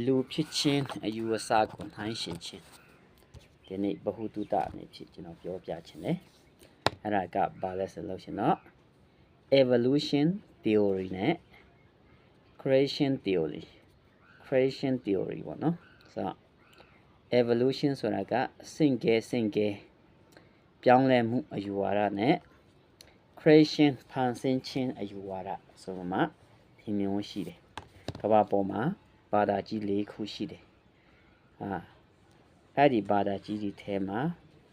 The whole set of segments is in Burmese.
လူဖြစ်ချင်းအယူအဆကိုနှိုင်းရှင်ချင်းဒီနေ့ဘ ഹു တုတအနေဖြင့်ကျွန်တော်ပြောပြချင်တယ်အဲ့ဒါကဘာလဲဆိုလို့ရှင်တော့ evolution theory နဲ့ creation theory creation theory ပေါ့နော်ဆိုတော့ evolution ဆိုတာကစင်ကဲစင်ကဲပြောင်းလဲမှုအယူဝါဒနဲ့ creation ဖန်ဆင်းခြင်းအယူဝါဒဆိုတော့မှဒီမျိုးရှိတယ်ကမ္ဘာပေါ်မှာ ဘာသာကြီး၄ခုရှိတယ်ဟာအဲ့ဒီဘာသာကြီးဒီထဲမှာ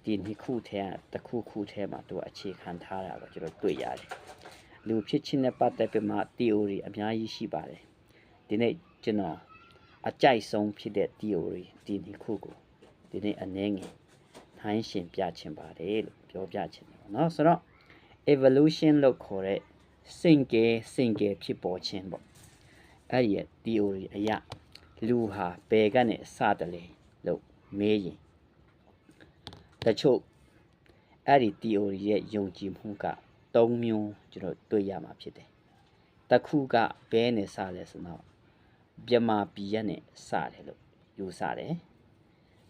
ဒီနှစ်ခုထဲကတစ်ခုခုထဲမှာသူအခြေခံထားတာကိုကျွန်တော်တွေ့ရတယ်လူဖြစ်ချင်းနဲ့ပတ်သက်ပြီးမှ theory အများကြီးရှိပါတယ်ဒီနေ့ကျွန်တော်အကြိုက်ဆုံးဖြစ်တဲ့ theory ဒီနှစ်ခုကိုဒီနေ့အနည်းငယ်နှိုင်းရှင်ပြချင်ပါတယ်လို့ပြောပြချင်တယ်ပေါ့နော်ဆိုတော့ evolution လို့ခေါ်တဲ့စင်ကဲစင်ကဲဖြစ်ပေါ်ခြင်းပေါ့ အဲ့ဒီရဲ့ theory အရလူဟာဘယ်ကနေစတယ်လဲလို့မေးရင်တချို့အဲ့ဒီ theory ရဲ့ယုံကြည်မှုက၃မျိုးကျွန်တော်တွေ့ရမှာဖြစ်တယ်တစ်ခုကဘဲနဲ့စတယ်ဆိုတော့မြမာပြည်ရနဲ့စတယ်လို့ယူဆတယ်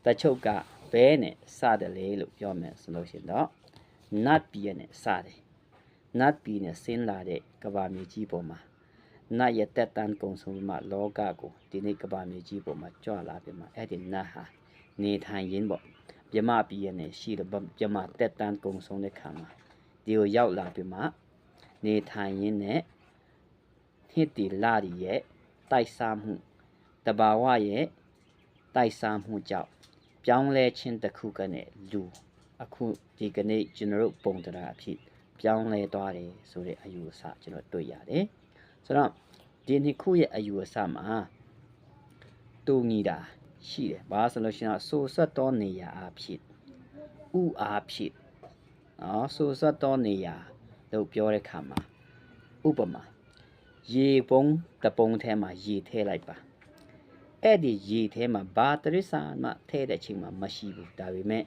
တချို့ကဘဲနဲ့စတယ်လေလို့ပြောမယ်ဆိုလို့ရှိရင်တော့နတ်ပြည်ရနဲ့စတယ်နတ်ပြည်နဲ့ဆင်းလာတဲ့ကဘာမြေကြီးပေါ်မှာ နတ်ရဲ့တက်တန်းကုံဆုံးပြီးမှလောကကိုဒီနေ့ကဘာမြေကြီးပေါ်မှာကြွလာပြီးမှအဲ့ဒီနတ်ဟာနေထိုင်ရင်းပေါ့မြမပြည်ရနဲ့ရှိတဲ့မြမတက်တန်းကုံဆုံးတဲ့ခါမှာဒီကိုရောက်လာပြီးမှနေထိုင်ရင်းနဲ့ဟစ်တီလာရီရဲ့တိုက်စားမှုတဘာဝရဲ့တိုက်စားမှုကြောင့်ပြောင်းလဲခြင်းတစ်ခုကနဲ့လူအခုဒီကနေ့ကျွန်တော်တို့ပုံတရားအဖြစ်ပြောင်းလဲသွားတယ်ဆိုတဲ့အယူအဆကျွန်တော်တွေ့ရတယ် ဆိုတော့ဒီနှစ်ခုရဲ့အယူအဆမှာတူညီတာရှိတယ်ဘာဆိုလို့ရှိရင်ဆိုဆက်သောနေရာအဖြစ်ဥအားဖြစ်နော်ဆိုဆက်သောနေရာလို့ပြောတဲ့ခါမှာဥပမာရေပုံးတပုံးထဲမှာရေထည့်လိုက်ပါအဲ့ဒီရေထဲမှာဘာတရစ္ဆာန်မှထည့်တဲ့ချိန်မှာမရှိဘူးဒါပေမဲ့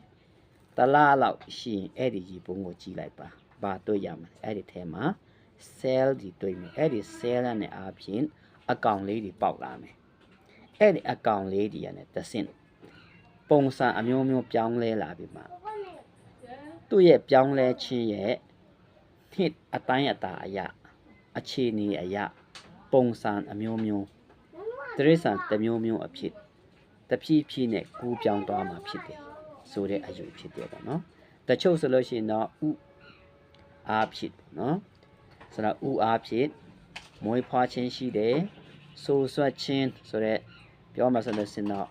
တလားလောက်ရှိရင်အဲ့ဒီရေပုံးကိုကြည့်လိုက်ပါဘာတွေ့ရမလဲအဲ့ဒီထဲမှာ cell ဒီတွေ့မယ်အဲ့ဒီ cell နဲ့အားဖြင့်အကောင်လေးတွေပေါက်လာမယ်အဲ့ဒီအကောင်လေးတွေကနေတဆင့်ပုံစံအမျိုးမျိုးပြောင်းလဲလာပြီမှာသူ့ရဲ့ပြောင်းလဲခြင်းရဲ့ဖြစ်အတိုင်းအတာအရာအခြေအနေအရာပုံစံအမျိုးမျိုးတရိษံတစ်မျိုးမျိုးအဖြစ်တဖြည်းဖြည်းနဲ့ကူးပြောင်းသွားမှာဖြစ်တယ်ဆိုတဲ့အယူဖြစ်တယ်ပေါ့နော်တချို့ဆိုလို့ရှိရင်တော့ဥအားဖြစ်နော် ဆိုတော့ဥအားဖြစ်မွေးဖွားခြင်းရှိတယ်ဆိုဆွတ်ခြင်းဆိုတဲ့ပြောမှဆိုလို့ရှိရင်တော့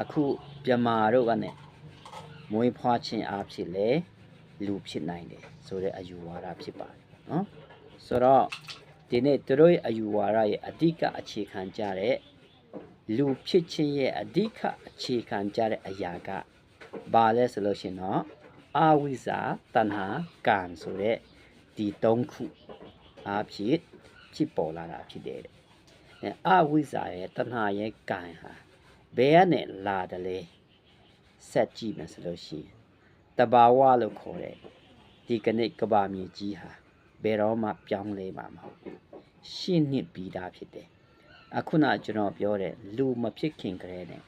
အခုပြမာတို့ကနဲ့မွေးဖွားခြင်းအားဖြစ်လေလူဖြစ်နိုင်တယ်ဆိုတဲ့အယူဝါဒဖြစ်ပါတယ်နော်ဆိုတော့ဒီနေ့သူတို့ရဲ့အယူဝါဒရဲ့အဓိကအခြေခံကြတဲ့လူဖြစ်ခြင်းရဲ့အဓိကအခြေခံကြတဲ့အရာကဘာလဲဆိုလို့ရှိရင်တော့အာဝိဇ္ဇာတဏ္ဟာကံဆိုတဲ့ ဒီ၃ခုအားဖြင့်ဖြစ်ပေါ်လာတာဖြစ်တယ်တဲ့အဲအာဝိဇ္ဇာရဲ့တဏ္ဟာရဲ့ကံဟာဘယ်ကနေလာတယ်လဲဆက်ကြည့်မယ်ဆိုလို့ရှိရင်တဘာဝလို့ခေါ်တဲ့ဒီကနေ့ကဘာမြေကြီးဟာဘယ်တော့မှပြောင်းလဲမှာမဟုတ်ဘူးရှင်းနှစ်ပြီးသားဖြစ်တယ်အခုနကျွန်တော်ပြောတဲ့လူမဖြစ်ခင်ကလေးနဲ့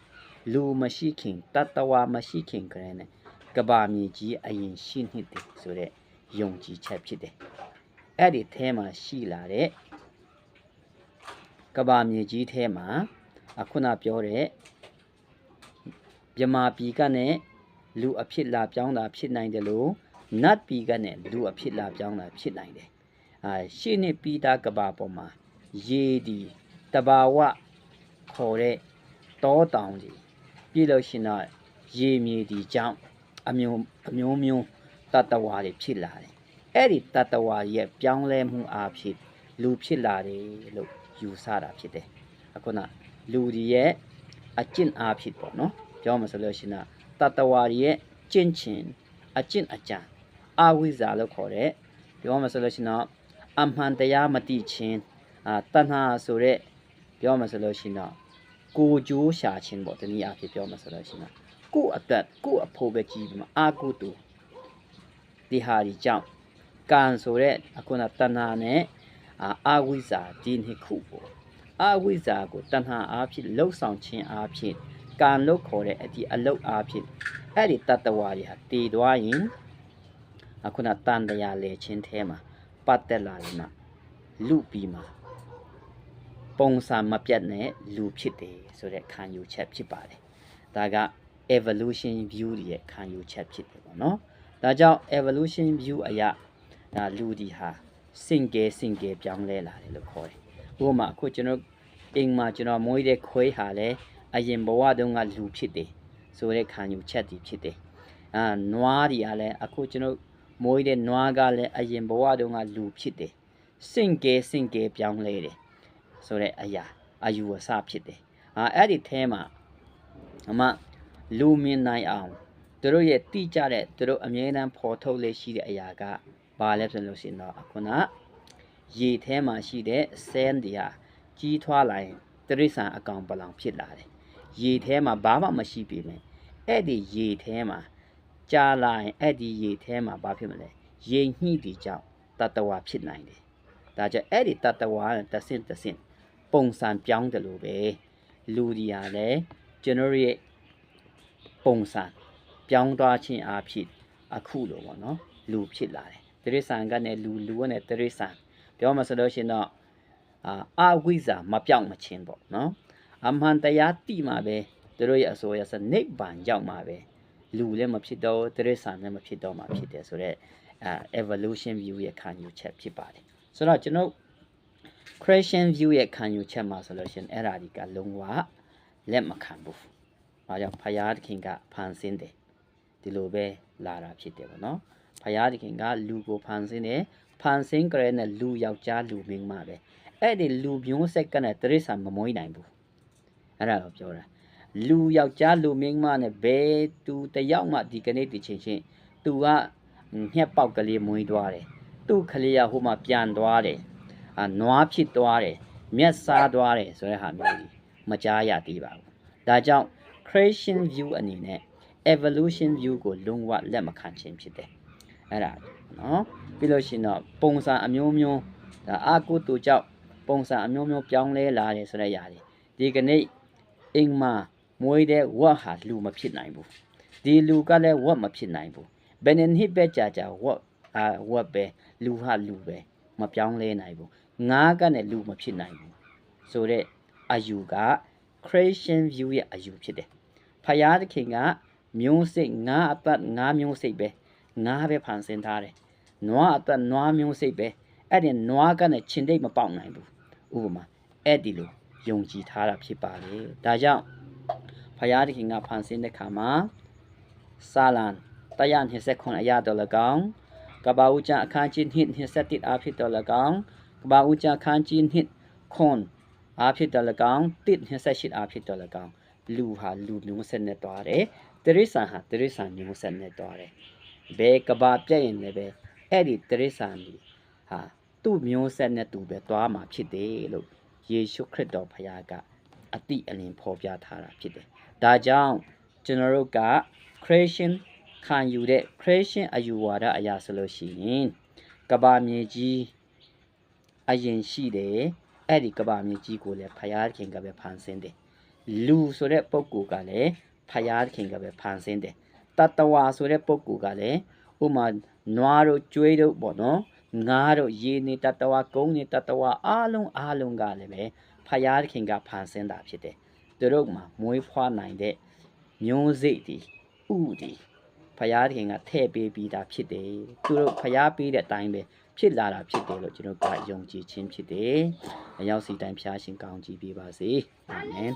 လူမရှိခင်တတဝါမရှိခင်ကလေးနဲ့ကဘာမြေကြီးအရင်ရှင်းနှစ်တယ်ဆိုတဲ့ ယုံကြည်ချက်ဖြစ်တယ်အဲ့ဒီအဲမှာရှိလာတဲ့ကဘာမြေကြီးထဲမှာအခုနပြောတဲ့မြမာပြည်ကနဲ့လူအဖြစ်လာပြောင်းတာဖြစ်နိုင်တယ်လို့နတ်ပြည်ကနဲ့လူအဖြစ်လာပြောင်းတာဖြစ်နိုင်တယ်အာရှင်းနေပြီးသားကဘာပေါ်မှာရေဒီတဘာဝခေါ်တဲ့တောတောင်ကြီးပြည်လို့ရှင်တော့ရေမြေဒီကြောင့်အမျိုးအမျိုးမျိုး တတဝါတွေဖြစ်လာတယ်အဲ့ဒီတတဝါရဲ့ပြောင်းလဲမှုအဖြစ်လူဖြစ်လာတယ်လို့ယူဆတာဖြစ်တယ်အခုနလူဒီရဲ့အကျင့်အဖြစ်ပေါ့နော်ပြောမှဆိုလို့ရှိရင်တတဝါရဲ့ကျင့်ချင်းအကျင့်အကြံအဝိဇ္ဇာလို့ခေါ်တဲ့ပြောမှဆိုလို့ရှိရင်တော့အမှန်တရားမသိခြင်းအာတဏှာဆိုတဲ့ပြောမှဆိုလို့ရှိရင်တော့ကိုကြိုးရှာခြင်းပေါ့တနည်းအားဖြင့်ပြောမှဆိုလို့ရှိရင်တော့ကိုယ့်အသက်ကိုယ့်အဖို့ပဲကြည့်ပြီးမှအာကုတူ ဒီဟာဒီကြောင့်ကံဆိုတဲ့အခုနတဏှာနဲ့အာအဝိဇ္ဇာဒီနှစ်ခုပေါ့အဝိဇ္ဇာကိုတဏှာအားဖြင့်လှုပ်ဆောင်ခြင်းအားဖြင့်ကံလို့ခေါ်တဲ့အဒီအလုတ်အားဖြင့်အဲ့ဒီတတ္တဝါတွေဟာတည်သွားရင်အခုနတန်တရားလေချင်းထဲမှာပတ်သက်လာရင်မှလူပြီးမှာပုံစံမပြတ်နဲ့လူဖြစ်တယ်ဆိုတဲ့ခံယူချက်ဖြစ်ပါတယ်ဒါက evolution view ရဲ့ခံယူချက်ဖြစ်တယ်ပေါ့နော် ဒါကြောင့် evolution view အရာဒါလူဒီဟာစင်ကဲစင်ကဲပြောင်းလဲလာတယ်လို့ခေါ်တယ်ဥပမာအခုကျွန်တော်အိမ်မှာကျွန်တော်မွေးတဲ့ခွေးဟာလည်းအရင်ဘဝတုန်းကလူဖြစ်တယ်ဆိုတဲ့ခံယူချက်တည်ဖြစ်တယ်အာနွားတွေကလည်းအခုကျွန်တော်မွေးတဲ့နွားကလည်းအရင်ဘဝတုန်းကလူဖြစ်တယ်စင်ကဲစင်ကဲပြောင်းလဲတယ်ဆိုတဲ့အရာအယူဝဆဖြစ်တယ်အာအဲ့ဒီအဲမှာအမလူမြင်နိုင်အောင် သူတို့ရဲ့တိကျတဲ့သူတို့အမြဲတမ်းဖော်ထုတ်လေးရှိတဲ့အရာကဘာလဲဆိုလို့ရှိရင်တော့အခုနရေထဲမှာရှိတဲ့ဆဲတွေဟာကြီးထွားလာရင်တိရစ္ဆာန်အကောင်ပလောင်ဖြစ်လာတယ်ရေထဲမှာဘာမှမရှိပြီမယ်အဲ့ဒီရေထဲမှာကြာလာရင်အဲ့ဒီရေထဲမှာဘာဖြစ်မလဲရေညှိတီကြောင့်တတ္တဝါဖြစ်နိုင်တယ်ဒါကြောင့်အဲ့ဒီတတ္တဝါနဲ့တဆင့်တဆင့်ပုံစံပြောင်းတယ်လို့ပဲလူဒီဟာလည်းကျွန်တော်ရဲ့ပုံစံ ပြောင်းသွားခြင်းအဖြစ်အခုလိုပေါ့နော်လူဖြစ်လာတယ်တိရစ္ဆာန်ကလည်းလူလူကလည်းတိရစ္ဆာန်ပြောမှဆိုလို့ရှိရင်တော့အာအဝိဇ္ဇာမပြောင်းမချင်းပေါ့နော်အမှန်တရားတိမှပဲသူတို့ရဲ့အစိုးရစနိဗ္ဗာန်ရောက်မှာပဲလူလည်းမဖြစ်တော့တိရစ္ဆာန်လည်းမဖြစ်တော့မှာဖြစ်တယ်ဆိုတော့အဲ evolution view ရဲ့ခံယူချက်ဖြစ်ပါတယ်ဆိုတော့ကျွန်တော် Christian view ရဲ့ခံယူချက်မှာဆိုလို့ရှိရင်အဲ့ဒါဒီကလုံးဝလက်မခံဘူး။ဘာကြောင့်ဖယားသခင်ကဖန်ဆင်းတယ် ဒီလိုပဲလာတာဖြစ်တယ်ပေါ့နော်။ဖယားသခင်ကလူကိုဖန်ဆင်းတယ်ဖန်ဆင်းကြတဲ့လူယောက်ျားလူမင်းမပဲ။အဲ့ဒီလူမျိုးဆက်ကနဲ့တရိษံမမွေးနိုင်ဘူး။အဲ့ဒါကိုပြောတာ။လူယောက်ျားလူမင်းမနဲ့ဘယ်သူတယောက်မှဒီကနေ့ဒီချိန်ချင်းသူကညက်ပေါက်ကလေးမွေးသွားတယ်။သူ့ကလေးကဟိုမှာပြန်သွားတယ်။အာနွားဖြစ်သွားတယ်။မျက်စားသွားတယ်ဆိုတဲ့ဟာမျိုးကြီးမကြားရသေးပါဘူး။ဒါကြောင့် creation view အနေနဲ့ evolution view ကိုလုံးဝလက်မခံခြင်းဖြစ်တယ်။အဲ့ဒါနော်ပြီးလို့ရှိရင်တော့ပုံစံအမျိုးမျိုးဒါအာကုတူကြောင့်ပုံစံအမျိုးမျိုးပြောင်းလဲလာတယ်ဆိုတဲ့ຢာတွေဒီကနေ့အင်မာမွေးတဲ့ဝတ်ဟာလူမဖြစ်နိုင်ဘူးဒီလူကလည်းဝတ်မဖြစ်နိုင်ဘူးဘယ်နှစ်နှစ်ပဲကြာကြာဝတ်အာဝတ်ပဲလူဟာလူပဲမပြောင်းလဲနိုင်ဘူးငါးကနဲ့လူမဖြစ်နိုင်ဘူးဆိုတော့အယူက creation view ရဲ့အယူဖြစ်တယ်ဖယားသခင်က မျိုးစိတ်ငါးအပတ်ငါးမျိုးစိတ်ပဲငါးပဲဖန်ဆင်းထားတယ်နွားအသက်နွားမျိုးစိတ်ပဲအဲ့ဒီနွားကနဲ့ချင်းတိတ်မပေါက်နိုင်ဘူးဥပမာအဲ့ဒီလိုယုံကြည်ထားတာဖြစ်ပါလေဒါကြောင့်ဖယားသခင်ကဖန်ဆင်းတဲ့ခါမှာစာလံ129အရာတော်၎င်းကဘာဦးချအခန်းကြီး2 27အဖြစ်တော်၎င်းကဘာဦးချအခန်းကြီး2ခွန်အဖြစ်တော်၎င်း1 28အဖြစ်တော်၎င်းလူဟာလူမျိုးဆက်နဲ့တွားတယ် တရိษံဟာတရိษံမျိုးဆက်နဲ့တွားတယ်ဘယ်ကဘာပြည့်ရင်လည်းပဲအဲ့ဒီတရိษံကြီးဟာသူ့မျိုးဆက်နဲ့သူပဲတွားမှာဖြစ်တယ်လို့ယေရှုခရစ်တော်ဖခင်ကအတိအလင်းဖော်ပြထားတာဖြစ်တယ်ဒါကြောင့်ကျွန်တော်တို့က creation ခံယူတဲ့ creation အယူဝါဒအရာဆိုလို့ရှိရင်ကဘာမြေကြီးအရင်ရှိတယ်အဲ့ဒီကဘာမြေကြီးကိုလည်းဖယားခင်ကပဲဖန်ဆင်းတယ်လူဆိုတဲ့ပုဂ္ဂိုလ်ကလည်း ဖယားခင်ကပဲဖန်ဆင်းတယ်တတဝါဆိုတဲ့ပုဂ္ဂိုလ်ကလည်းဥမာနွားတို့ကျွေးတို့ပေါ့နော်ငါးတို့ရေနေတတဝါကုန်းနေတတဝါအားလုံးအားလုံးကလည်းပဲဖယားခင်ကဖန်ဆင်းတာဖြစ်တယ်သူတို့မှာမွေးဖွားနိုင်တဲ့မျိုးစိတ်ဒီဥဒီဖယားခင်ကထည့်ပေးပြီးသားဖြစ်တယ်သူတို့ဖယားပေးတဲ့အတိုင်းပဲဖြစ်လာတာဖြစ်တယ်လို့ကျွန်တော်ကယုံကြည်ခြင်းဖြစ်တယ်အရောက်စီတိုင်းဖျားရှင်ကောင်းကြည်ပေးပါစေအာမင်